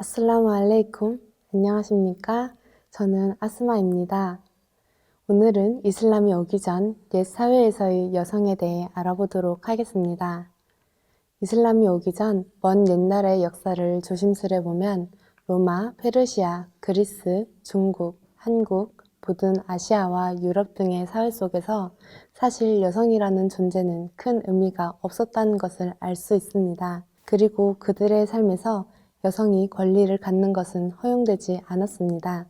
아슬라무 알레이쿰. 안녕하십니까? 저는 아스마입니다. 오늘은 이슬람이 오기 전 옛 사회에서의 여성에 대해 알아보도록 하겠습니다. 이슬람이 오기 전 먼 옛날의 역사를 조심스레 보면 로마, 페르시아, 그리스, 중국, 한국, 모든 아시아와 유럽 등의 사회 속에서 사실 여성이라는 존재는 큰 의미가 없었다는 것을 알 수 있습니다. 그리고 그들의 삶에서 여성이 권리를 갖는 것은 허용되지 않았습니다.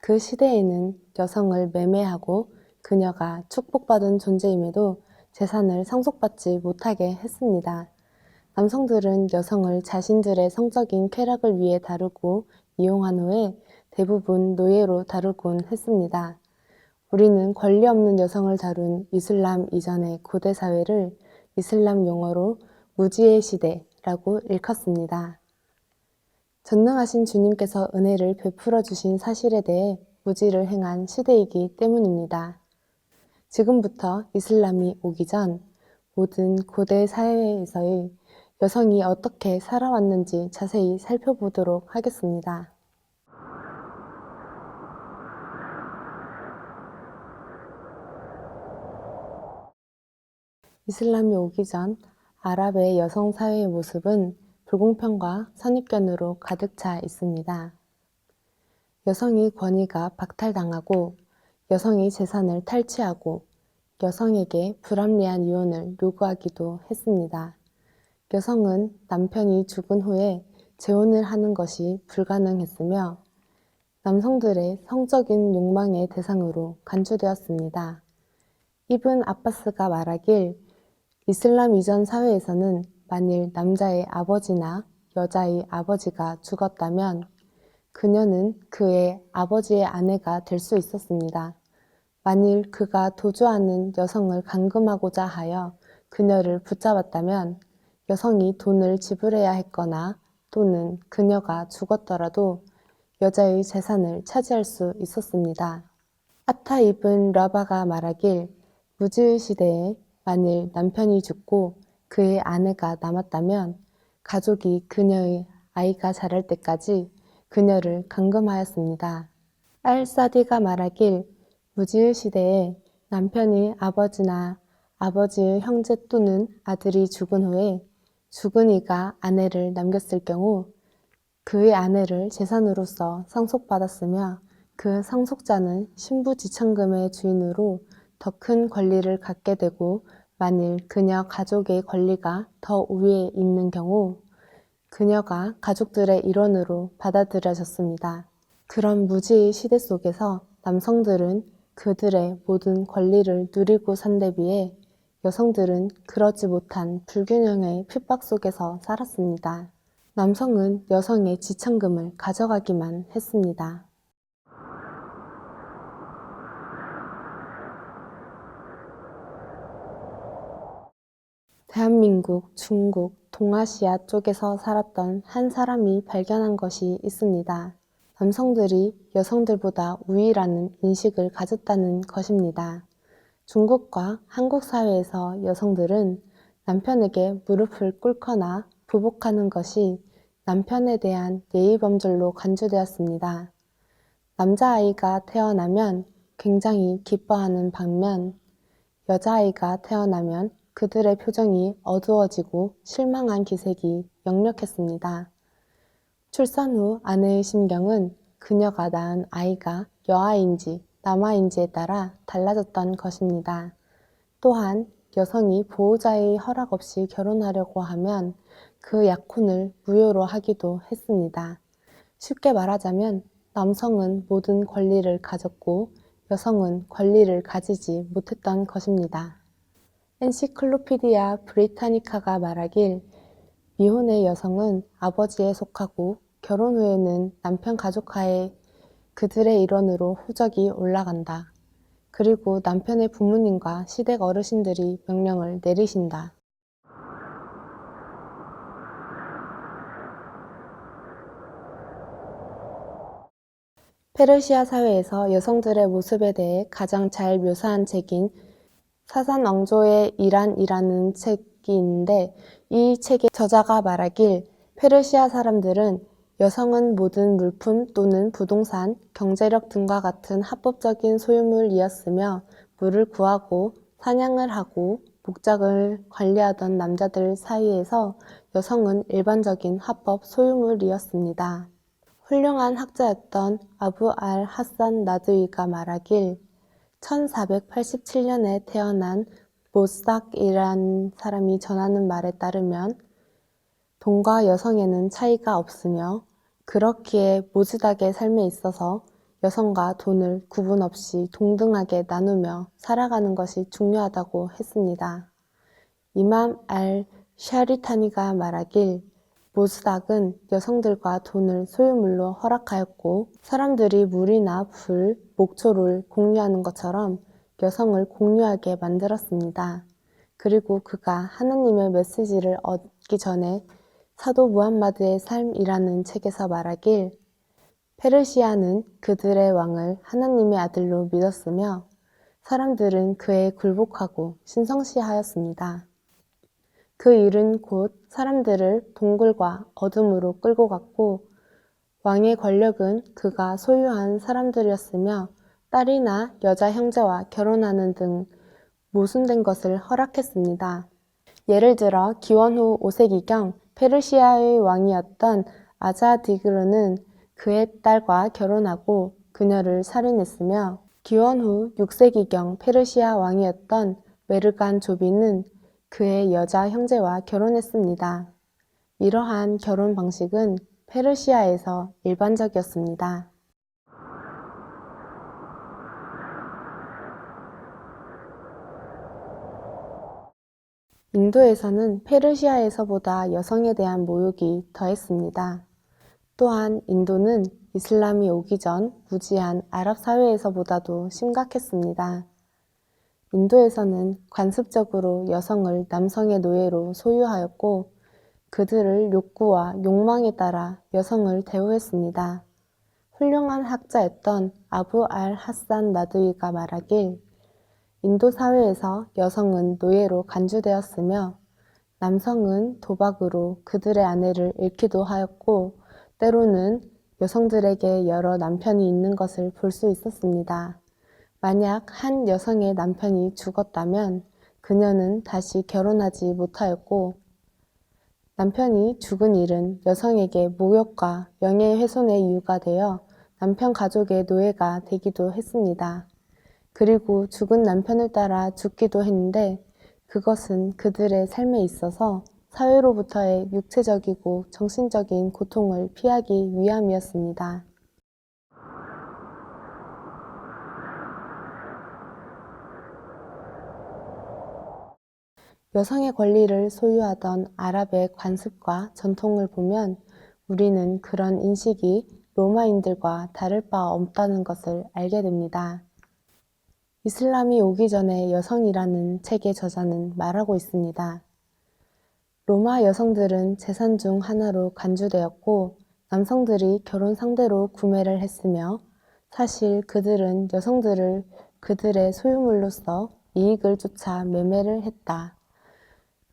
그 시대에는 여성을 매매하고 그녀가 축복받은 존재임에도 재산을 상속받지 못하게 했습니다. 남성들은 여성을 자신들의 성적인 쾌락을 위해 다루고 이용한 후에 대부분 노예로 다루곤 했습니다. 우리는 권리 없는 여성을 다룬 이슬람 이전의 고대 사회를 이슬람 용어로 무지의 시대라고 일컫습니다. 전능하신 주님께서 은혜를 베풀어 주신 사실에 대해 무지를 행한 시대이기 때문입니다. 지금부터 이슬람이 오기 전 모든 고대 사회에서의 여성이 어떻게 살아왔는지 자세히 살펴보도록 하겠습니다. 이슬람이 오기 전 아랍의 여성 사회의 모습은 불공평과 선입견으로 가득 차 있습니다. 여성의 권위가 박탈당하고 여성의 재산을 탈취하고 여성에게 불합리한 이혼을 요구하기도 했습니다. 여성은 남편이 죽은 후에 재혼을 하는 것이 불가능했으며 남성들의 성적인 욕망의 대상으로 간주되었습니다. 이븐 아바스가 말하길 이슬람 이전 사회에서는 만일 남자의 아버지나 여자의 아버지가 죽었다면 그녀는 그의 아버지의 아내가 될 수 있었습니다. 만일 그가 도주하는 여성을 감금하고자 하여 그녀를 붙잡았다면 여성이 돈을 지불해야 했거나 또는 그녀가 죽었더라도 여자의 재산을 차지할 수 있었습니다. 아타 이븐 라바가 말하길 무지의 시대에 만일 남편이 죽고 그의 아내가 남았다면 가족이 그녀의 아이가 자랄 때까지 그녀를 감금하였습니다. 알사디가 말하길 무지의 시대에 남편이 아버지나 아버지의 형제 또는 아들이 죽은 후에 죽은 이가 아내를 남겼을 경우 그의 아내를 재산으로서 상속받았으며 그 상속자는 신부 지참금의 주인으로 더 큰 권리를 갖게 되고 만일 그녀 가족의 권리가 더 위에 있는 경우 그녀가 가족들의 일원으로 받아들여졌습니다. 그런 무지의 시대 속에서 남성들은 그들의 모든 권리를 누리고 산 데 비해 여성들은 그러지 못한 불균형의 핍박 속에서 살았습니다. 남성은 여성의 지참금을 가져가기만 했습니다. 대한민국, 중국, 동아시아 쪽에서 살았던 한 사람이 발견한 것이 있습니다. 남성들이 여성들보다 우위라는 인식을 가졌다는 것입니다. 중국과 한국 사회에서 여성들은 남편에게 무릎을 꿇거나 부복하는 것이 남편에 대한 예의범절로 간주되었습니다. 남자아이가 태어나면 굉장히 기뻐하는 반면 여자아이가 태어나면 그들의 표정이 어두워지고 실망한 기색이 역력했습니다. 출산 후 아내의 심경은 그녀가 낳은 아이가 여아인지 남아인지에 따라 달라졌던 것입니다. 또한 여성이 보호자의 허락 없이 결혼하려고 하면 그 약혼을 무효로 하기도 했습니다. 쉽게 말하자면 남성은 모든 권리를 가졌고 여성은 권리를 가지지 못했던 것입니다. 엔시클로피디아 브리타니카가 말하길 미혼의 여성은 아버지에 속하고 결혼 후에는 남편 가족하에 그들의 일원으로 후적이 올라간다. 그리고 남편의 부모님과 시댁 어르신들이 명령을 내리신다. 페르시아 사회에서 여성들의 모습에 대해 가장 잘 묘사한 책인 사산 왕조의 이란이라는 있는데 이 책의 저자가 말하길 페르시아 사람들은 여성은 모든 물품 또는 부동산, 경제력 등과 같은 합법적인 소유물이었으며 물을 구하고 사냥을 하고 목장을 관리하던 남자들 사이에서 여성은 일반적인 합법 소유물이었습니다. 훌륭한 학자였던 아부 알 하산 나드위가 말하길 1487년에 태어난 모삭이란 사람이 전하는 말에 따르면 돈과 여성에는 차이가 없으며 그렇기에 모즈닥의 삶에 있어서 여성과 돈을 구분 없이 동등하게 나누며 살아가는 것이 중요하다고 했습니다. 이맘 알 샤리타니가 말하길 모스닥은 여성들과 돈을 소유물로 허락하였고 사람들이 물이나 불, 목초를 공유하는 것처럼 여성을 공유하게 만들었습니다. 그리고 그가 하나님의 메시지를 얻기 전에 사도 무함마드의 삶이라는 책에서 말하길 페르시아는 그들의 왕을 하나님의 아들로 믿었으며 사람들은 그에 굴복하고 신성시하였습니다. 그 일은 곧 사람들을 동굴과 어둠으로 끌고 갔고 왕의 권력은 그가 소유한 사람들이었으며 딸이나 여자 형제와 결혼하는 등 모순된 것을 허락했습니다. 예를 들어 기원 후 5세기경 페르시아의 왕이었던 아자디그르는 그의 딸과 결혼하고 그녀를 살인했으며 기원 후 6세기경 페르시아 왕이었던 메르간 조비는 그의 여자 형제와 결혼했습니다. 이러한 결혼 방식은 페르시아에서 일반적이었습니다. 인도에서는 페르시아에서보다 여성에 대한 모욕이 더했습니다. 또한 인도는 이슬람이 오기 전 무지한 아랍 사회에서보다도 심각했습니다. 인도에서는 관습적으로 여성을 남성의 노예로 소유하였고 그들을 욕구와 욕망에 따라 여성을 대우했습니다. 훌륭한 학자였던 아부 알 하산 나두이가 말하길 인도 사회에서 여성은 노예로 간주되었으며 남성은 도박으로 그들의 아내를 잃기도 하였고 때로는 여성들에게 여러 남편이 있는 것을 볼 수 있었습니다. 만약 한 여성의 남편이 죽었다면 그녀는 다시 결혼하지 못하였고 남편이 죽은 일은 여성에게 모욕과 명예훼손의 이유가 되어 남편 가족의 노예가 되기도 했습니다. 그리고 죽은 남편을 따라 죽기도 했는데 그것은 그들의 삶에 있어서 사회로부터의 육체적이고 정신적인 고통을 피하기 위함이었습니다. 여성의 권리를 소유하던 아랍의 관습과 전통을 보면 우리는 그런 인식이 로마인들과 다를 바 없다는 것을 알게 됩니다. 이슬람이 오기 전에 여성이라는 책의 저자는 말하고 있습니다. 로마 여성들은 재산 중 하나로 간주되었고 남성들이 결혼 상대로 구매를 했으며 사실 그들은 여성들을 그들의 소유물로서 이익을 쫓아 매매를 했다.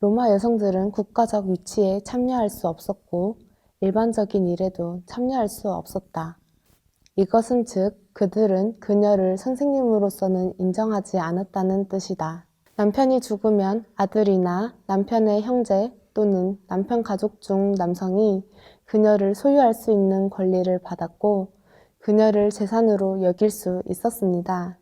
로마 여성들은 국가적 위치에 참여할 수 없었고 일반적인 일에도 참여할 수 없었다. 이것은 즉 그들은 그녀를 선생님으로서는 인정하지 않았다는 뜻이다. 남편이 죽으면 아들이나 남편의 형제 또는 남편 가족 중 남성이 그녀를 소유할 수 있는 권리를 받았고 그녀를 재산으로 여길 수 있었습니다.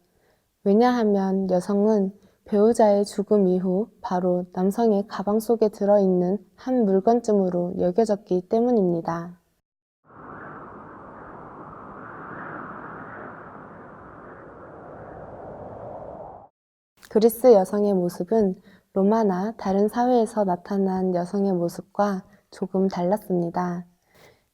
왜냐하면 여성은 배우자의 죽음 이후 바로 남성의 가방 속에 들어있는 한 물건쯤으로 여겨졌기 때문입니다. 그리스 여성의 모습은 로마나 다른 사회에서 나타난 여성의 모습과 조금 달랐습니다.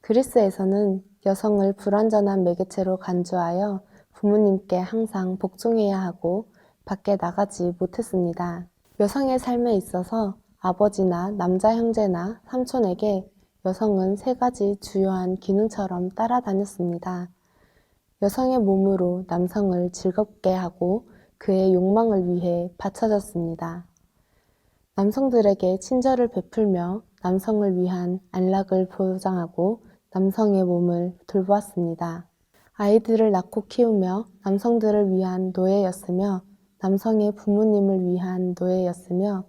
그리스에서는 여성을 불완전한 매개체로 간주하여 부모님께 항상 복종해야 하고 밖에 나가지 못했습니다. 여성의 삶에 있어서 아버지나 남자 형제나 삼촌에게 여성은 세 가지 주요한 기능처럼 따라다녔습니다. 여성의 몸으로 남성을 즐겁게 하고 그의 욕망을 위해 바쳐졌습니다. 남성들에게 친절을 베풀며 남성을 위한 안락을 보장하고 남성의 몸을 돌보았습니다. 아이들을 낳고 키우며 남성들을 위한 노예였으며 남성의 부모님을 위한 노예였으며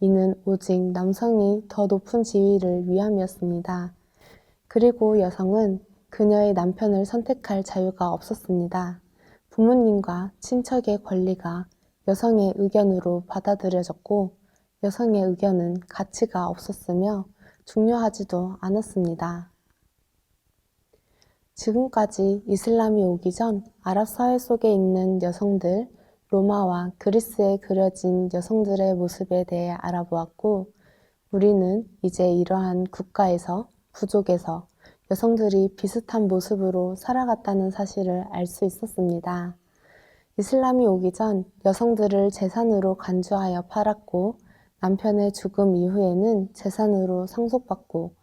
이는 오직 남성이 더 높은 지위를 위함이었습니다. 그리고 여성은 그녀의 남편을 선택할 자유가 없었습니다. 부모님과 친척의 권리가 여성의 의견으로 받아들여졌고 여성의 의견은 가치가 없었으며 중요하지도 않았습니다. 지금까지 이슬람이 오기 전 아랍 사회 속에 있는 여성들, 로마와 그리스에 그려진 여성들의 모습에 대해 알아보았고, 우리는 이제 이러한 국가에서, 부족에서 여성들이 비슷한 모습으로 살아갔다는 사실을 알 수 있었습니다. 이슬람이 오기 전 여성들을 재산으로 간주하여 팔았고, 남편의 죽음 이후에는 재산으로 상속받고,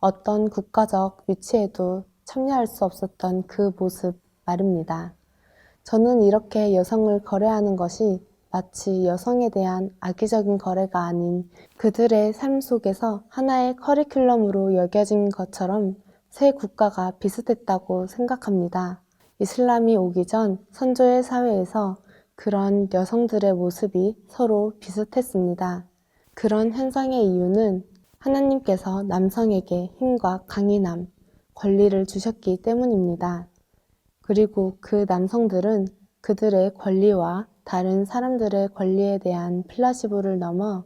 어떤 국가적 위치에도 참여할 수 없었던 그 모습 말입니다. 저는 이렇게 여성을 거래하는 것이 마치 여성에 대한 악의적인 거래가 아닌 그들의 삶 속에서 하나의 커리큘럼으로 여겨진 것처럼 새 국가가 비슷했다고 생각합니다. 이슬람이 오기 전 선조의 사회에서 그런 여성들의 모습이 서로 비슷했습니다. 그런 현상의 이유는 하나님께서 남성에게 힘과 강인함, 권리를 주셨기 때문입니다. 그리고 그 남성들은 그들의 권리와 다른 사람들의 권리에 대한 플라시보를 넘어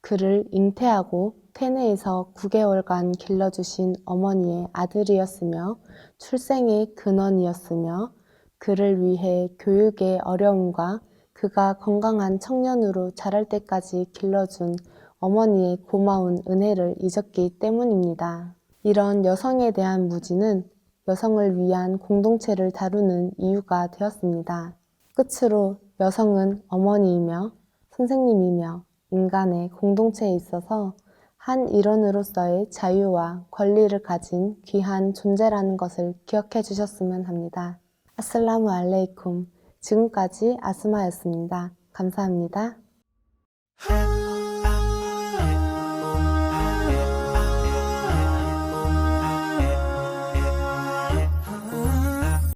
그를 잉태하고 태내에서 9개월간 길러주신 어머니의 아들이었으며 출생의 근원이었으며 그를 위해 교육의 어려움과 그가 건강한 청년으로 자랄 때까지 길러준 어머니의 고마운 은혜를 잊었기 때문입니다. 이런 여성에 대한 무지는 여성을 위한 공동체를 다루는 이유가 되었습니다. 끝으로 여성은 어머니이며 선생님이며 인간의 공동체에 있어서 한 일원으로서의 자유와 권리를 가진 귀한 존재라는 것을 기억해 주셨으면 합니다. 아슬라무 알레이쿰. 지금까지 아스마였습니다. 감사합니다.